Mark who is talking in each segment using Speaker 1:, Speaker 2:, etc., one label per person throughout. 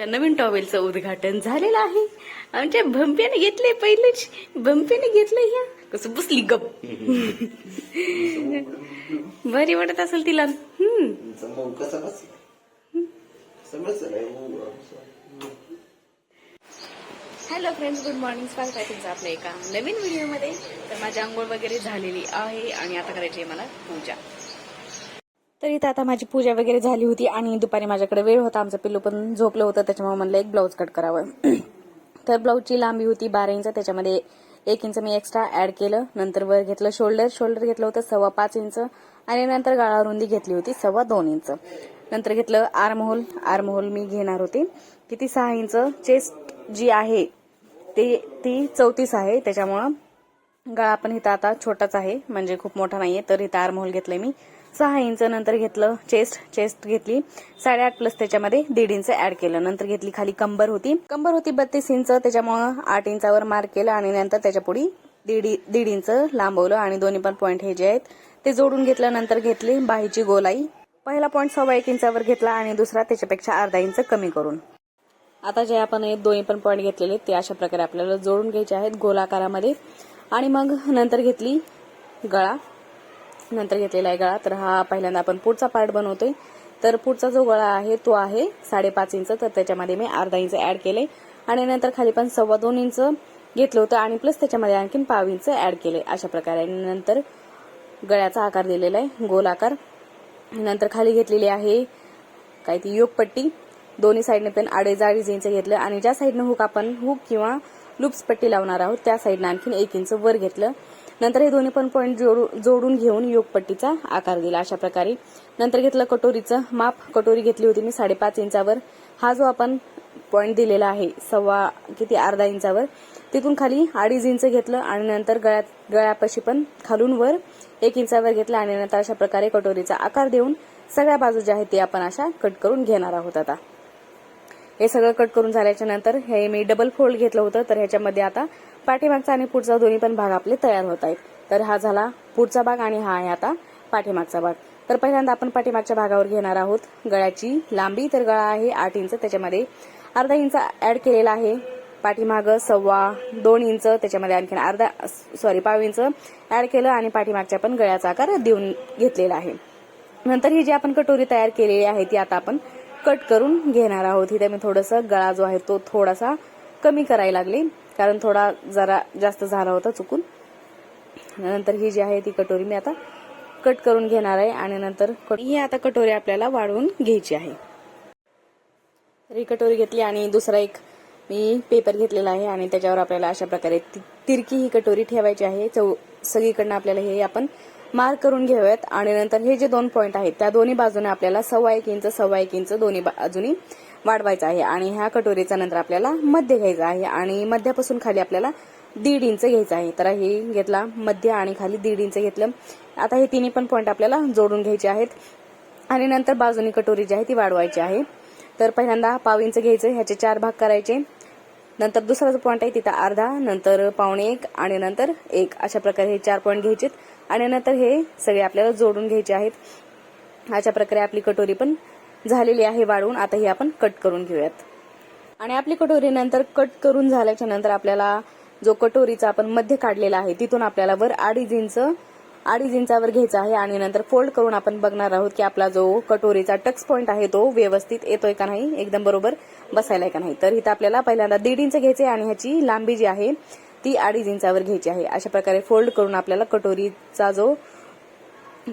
Speaker 1: आमच्या नवीन टॉवेलचं उद्घाटन झालेलं आहे. आमच्या भंप्याने घेतले पहिलेच. भंप्याने घेतलं ह्या कसं बसली गप. बरी वाटत असेल तिला. Hello friends good morning. स्वागत आहे तुमचं आपल्या एका नवीन व्हिडिओमध्ये. तर माझी आंघोळ वगैरे झालेली आहे आणि आता करायची आहे मला पूजा. तर इथं आता माझी पूजा वगैरे झाली होती आणि दुपारी माझ्याकडे वेळ होता. आमचं पिल्लू पण झोपलं होतं त्याच्यामुळे म्हणलं एक ब्लाऊज कट करावं. तर ब्लाऊजची लांबी होती बारा इंच त्याच्यामध्ये एक इंच मी एक्स्ट्रा ऍड केलं. नंतर वर घेतलं शोल्डर शोल्डर घेतलं होतं सव्वा पाच इंच आणि नंतर गाळा रुंदी घेतली होती सव्वा दोन इंच. नंतर घेतलं आर्महोल आर्महोल मी घेणार होते. किती सहा इंच? चेस्ट जी आहे ते ती चौतीस आहे. त्याच्यामुळं गळा पण इथं आता छोटाच आहे म्हणजे खूप मोठा नाहीये तर इथं आर्महोल घेतलंय मी. सहा इंच नंतर घेतलं चेस्ट चेस्ट घेतली. साडेआठ प्लस त्याच्यामध्ये दीड इंच ऍड केलं. नंतर घेतली खाली कंबर होती. कंबर होती बत्तीस इंच त्याच्यामुळं आठ इंचावर मार्क केलं आणि नंतर त्याच्या पुढे दीड दीड इंच लांबवलं आणि दोन्ही पण पॉईंट हे जे आहेत ते जोडून घेतल्यानंतर घेतली बाहीची गोलाई. पहिला पॉईंट सव्वा एक इंचावर घेतला आणि दुसरा त्याच्यापेक्षा अर्धा इंच कमी करून. आता जे आपण दोन्ही पण पॉईंट घेतलेले ते अशा प्रकारे आपल्याला जोडून घ्यायचे आहेत गोलाकारामध्ये. आणि मग नंतर घेतली गळा. नंतर घेतलेला आहे गळा. तर हा पहिल्यांदा आपण पुढचा पार्ट बनवतोय. तर पुढचा जो गळा आहे तो आहे साडेपाच इंच. तर त्याच्यामध्ये मी अर्धा इंच ऍड केले आणि नंतर खाली पण सव्वा दोन इंच घेतलं होतं आणि प्लस त्याच्यामध्ये आणखीन पाव इंच ऍड केले अशा प्रकारे. आणि नंतर गळ्याचा आकार दिलेला आहे गोल आकार. नंतर खाली घेतलेली आहे काय ती योगपट्टी दोन्ही साईडने पण अडीच अडीच इंच घेतलं. आणि ज्या साईडनं हुक आपण हुक किंवा लुप्स पट्टी लावणार आहोत त्या साईडनं आणखीन एक इंच वर घेतलं. नंतर हे दोन्ही पण पॉईंट जोडून घेऊन योगपट्टीचा आकार दिला. अशा प्रकारे नंतर घेतलं कटोरीचं माप. कटोरी घेतली होती मी साडेपाच इंचावर. हा जो आपण पॉईंट दिलेला आहे सव्वा किती अर्धा इंचावर तिथून खाली अडीच इंच घेतलं आणि नंतर गळ्यात गळ्यापाशी पण खालून वर एक इंचावर घेतलं आणि नंतर अशा प्रकारे कटोरीचा आकार देऊन सगळ्या बाजू ज्या आहेत ते आपण अशा कट करून घेणार आहोत आता. हे सगळं कट करून झाल्याच्यानंतर हे मी डबल फोल्ड घेतलं होतं तर ह्याच्यामध्ये आता पाठीमागचा आणि पुढचा दोन्ही पण भाग आपले तयार होत आहेत. तर हा झाला पुढचा भाग आणि हा आहे आता पाठीमागचा भाग. तर पहिल्यांदा आपण पाठीमागच्या भागावर घेणार आहोत. गळ्याची लांबी तर गळा आहे आठ इंच त्याच्यामध्ये अर्धा इंच ऍड केलेला आहे. पाठीमाग सव्वा दोन इंच त्याच्यामध्ये आणखीन अर्धा सॉरी पाव इंच ऍड केलं आणि पाठीमागच्या पण गळ्याचा आकार देऊन घेतलेला आहे. नंतर ही जी आपण कटोरी तयार केलेली आहे ती आता आपण कट करून घेणार आहोत. इथे मी थोडंसं गळा जो आहे तो थोडासा कमी करायला लागले. कारण थोडा जरा जास्त झाला होता चुकून. नंतर ही जी आहे ती कटोरी मी आता कट करून घेणार आहे आणि नंतर ही आता कटोरी आपल्याला वाढवून घ्यायची आहे. ही कटोरी घेतली आणि दुसरा एक मी पेपर घेतलेला आहे आणि त्याच्यावर आपल्याला अशा प्रकारे तिरकी ही कटोरी ठेवायची आहे. चौ सगळीकडनं आपल्याला हे आपण मार्क करून घेऊयात आणि नंतर हे जे दोन पॉईंट आहेत त्या दोन्ही बाजूने आपल्याला सव्वा एक इंच सव्वा एक इंच दोन्ही बाजूनी वाढवायचं आहे आणि ह्या कटोरीचा नंतर आपल्याला मध्य घ्यायचा आहे आणि मध्यापासून खाली आपल्याला दीड इंच घ्यायचं आहे. तर हे घेतला मध्य आणि खाली दीड इंच घेतलं. आता हे तिन्ही पण पॉईंट आपल्याला जोडून घ्यायचे आहेत. आणि नंतर बाजूनी कटोरी जी आहे ती वाढवायची आहे. तर पहिल्यांदा पाव इंच घ्यायचं ह्याचे चार भाग करायचे. नंतर दुसरा जो पॉईंट आहे तिथं अर्धा नंतर पावणे एक आणि नंतर एक. अशा प्रकारे हे चार पॉईंट घ्यायचे आणि नंतर हे सगळे आपल्याला जोडून घ्यायचे आहेत. अशा प्रकारे आपली कटोरी पण झालेली आहे वाढवून. आता ही आपण कट करून घेऊयात. आणि आपली कटोरी नंतर कट करून झाल्याच्यानंतर आपल्याला जो कटोरीचा आपण मध्य काढलेला आहे तिथून आपल्याला वर अडीच इंच अडीच इंचावर घ्यायचा आहे आणि नंतर फोल्ड करून आपण बघणार आहोत की आपला जो कटोरीचा टक्स पॉईंट आहे तो व्यवस्थित येतोय का नाही एकदम बरोबर बसायला का नाही. तर इथं आपल्याला पहिल्यांदा दीड इंच घ्यायचे आणि ह्याची लांबी जी आहे ती अडीच इंचावर घ्यायची आहे. अशा प्रकारे फोल्ड करून आपल्याला कटोरीचा जो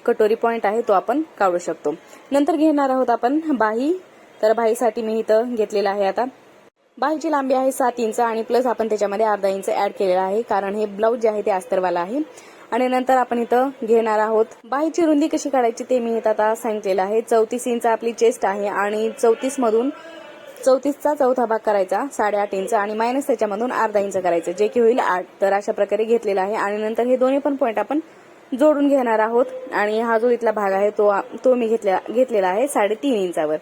Speaker 1: कटोरी पॉईंट आहे तो आपण काढू शकतो. नंतर घेणार आहोत आपण बाही. तर बाहीसाठी मी इथं घेतलेला आहे आता. बाहीची लांबी आहे सात इंच आणि प्लस आपण त्याच्यामध्ये अर्धा इंच ऍड केलेला आहे कारण हे ब्लाऊज जे आहे ते अस्तरवाला आहे. आणि नंतर आपण इथं घेणार आहोत. बाहीची रुंदी कशी काढायची ते मी इथं आता सांगितलेलं आहे. चौतीस इंच आपली चेस्ट आहे आणि चौतीस मधून चौतीसचा चौथा भाग करायचा साडेआठ इंच आणि मायनस त्याच्यामधून अर्धा इंच करायचं जे की होईल आठ. तर अशा प्रकारे घेतलेला आहे. आणि नंतर हे दोन्ही पण पॉईंट आपण जोडून घेणार आहोत. आणि हा जो इथला भाग आहे तो तो मी घेतला घेतलेला आहे साडेतीन इंचावर.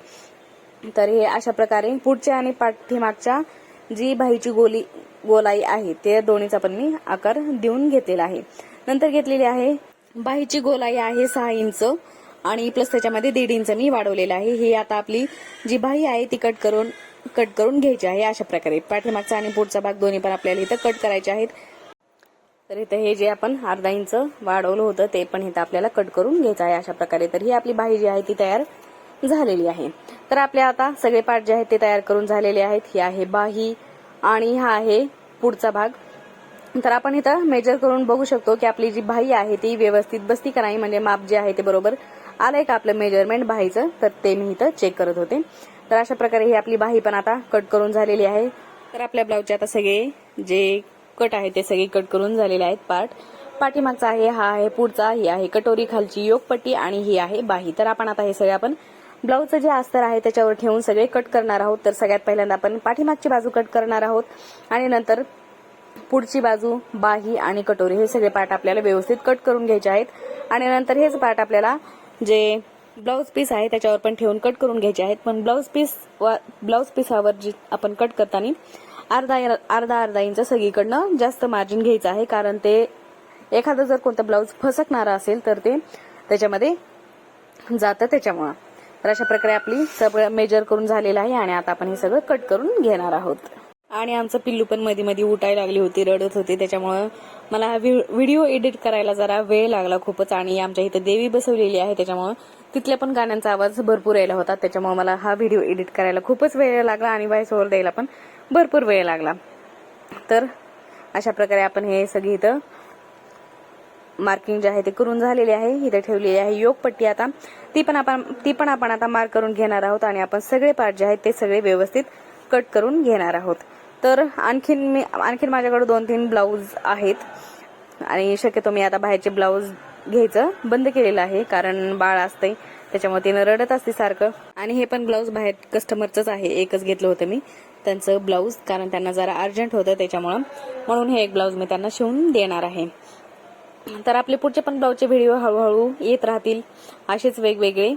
Speaker 1: तर हे अशा प्रकारे पुढच्या आणि पाठीमागच्या जी बाईची गोली गोलाई आहे ते दोन्हीचा पण मी आकार देऊन घेतलेला आहे. नंतर घेतलेली आहे बाहीची गोलाई आहे सहा इंच आणि प्लस त्याच्यामध्ये दीड इंच मी वाढवलेलं आहे. ही आता आपली जी बाही आहे ती कट करून कट करून घ्यायची आहे अशा प्रकारे. पाठीमागचा आणि पुढचा भाग दोन्ही पण आपल्याला इथं कट करायचे आहेत. तर इथं हे जे आपण अर्धा इंच वाढवलं होतं ते पण इथं आपल्याला कट करून घ्यायचं आहे अशा प्रकारे. तर ही आपली भाई जी आहे ती तयार झालेली आहे. तर आपल्या आता सगळे पार्ट जे आहेत ते तयार करून झालेले आहेत. ही आहे बाही आणि हा आहे पुढचा भाग. तर आपण इथं मेजर करून बघू शकतो की आपली जी बाही आहे ती व्यवस्थित बसती का नाही म्हणजे माप जे आहे ते बरोबर आलंय का आपलं मेजरमेंट बाहीचं तर ते मी इथं चेक करत होते. तर अशा प्रकारे ही आपली बाही पण आता कट करून झालेली आहे. तर आपल्या ब्लाऊजचे आता सगळे जे कट आहे ते सगळे कट करून झालेले आहेत पार्ट पाठीमागचा आहे हा आहे पुढचा ही आहे कटोरी खालची योगपट्टी आणि ही आहे बाही. तर आपण आता हे सगळे आपण ब्लाऊजचं जे अस्तर आहे त्याच्यावर ठेवून सगळे कट करणार आहोत. तर सगळ्यात पहिल्यांदा आपण पाठीमागची बाजू कट करणार आहोत. आणि नंतर पुढची बाजू बाही आणि कटोरी हे सगळे पार्ट आपल्याला व्यवस्थित कट करून घ्यायचे आहेत. आणि नंतर हेच पार्ट आपल्याला जे ब्लाऊज पीस आहे त्याच्यावर पण ठेवून कट करून घ्यायचे आहेत. पण ब्लाऊज पीस ब्लाऊज पीसावर जी आपण कट करताना अर्धा अर्धा अर्धा इंच सगळीकडनं जास्त मार्जिन घ्यायचं आहे कारण ते एखादं जर कोणतं ब्लाऊज फसकणारा असेल तर ते त्याच्यामध्ये जातं त्याच्यामुळं. तर अशा प्रकारे आपली सगळं मेजर करून झालेलं आहे आणि आता आपण हे सगळं कट करून घेणार आहोत. आणि आमचं पिल्लू पण मध्ये मध्ये उठायला लागली होती रडत होती त्याच्यामुळं मला हा व्हिडिओ एडिट करायला जरा वेळ लागला खूपच आणि आमच्या इथं देवी बसवलेली आहे त्याच्यामुळं तिथल्या पण गाण्यांचा आवाज भरपूर यायला होता त्याच्यामुळे मला हा व्हिडिओ एडिट करायला खूपच वेळ लागला आणि व्हॉइस ओव्हर द्यायला पण भरपूर वेळ लागला. तर अशा प्रकारे आपण हे सगळी इथं मार्किंग जे आहे ते करून झालेले आहे इथे ठेवलेली आहे. योगपट्टी आता ती पण आपण ती पण आपण आता मार्क करून घेणार आहोत आणि आपण सगळे पार्ट जे आहेत ते सगळे व्यवस्थित कट करून घेणार आहोत. तर आणखीन मी आणखीन माझ्याकडे दोन तीन ब्लाऊज आहेत. आणि शक्यतो मी आता बाहेरचे ब्लाऊज घ्यायचं बंद केलेलं आहे कारण बाळ असते त्याच्यामुळे तिनं रडत असते सारखं. आणि हे पण ब्लाऊज बाहेर कस्टमरचंच आहे एकच घेतलं होतं मी. त्यांचं ब्लाऊज कारण त्यांना जरा अर्जंट होतं त्याच्यामुळं. म्हणून हे एक ब्लाऊज मी त्यांना शिवून देणार आहे. तर आपले पुढचे पण ब्लाऊजचे व्हिडिओ हळूहळू येत राहतील असेच वेगवेगळे.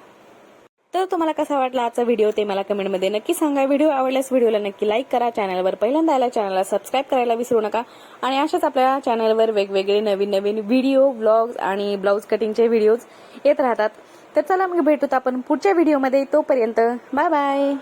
Speaker 1: तर तुम्हाला कसा वाटला आजचा व्हिडिओ ते मला कमेंटमध्ये नक्की सांगा. व्हिडिओ आवडल्यास व्हिडिओला नक्की लाईक करा. चॅनलवर पहिल्यांदा आला चॅनलला सबस्क्राईब करायला विसरू नका. आणि अशाच आपल्या चॅनलवर वेगवेगळे नवीन नवीन व्हिडिओ ब्लॉग्स आणि ब्लाऊज कटिंगचे व्हिडिओज येत राहतात. तर चला मग भेटूत आपण पुढच्या व्हिडिओमध्ये तोपर्यंत बाय बाय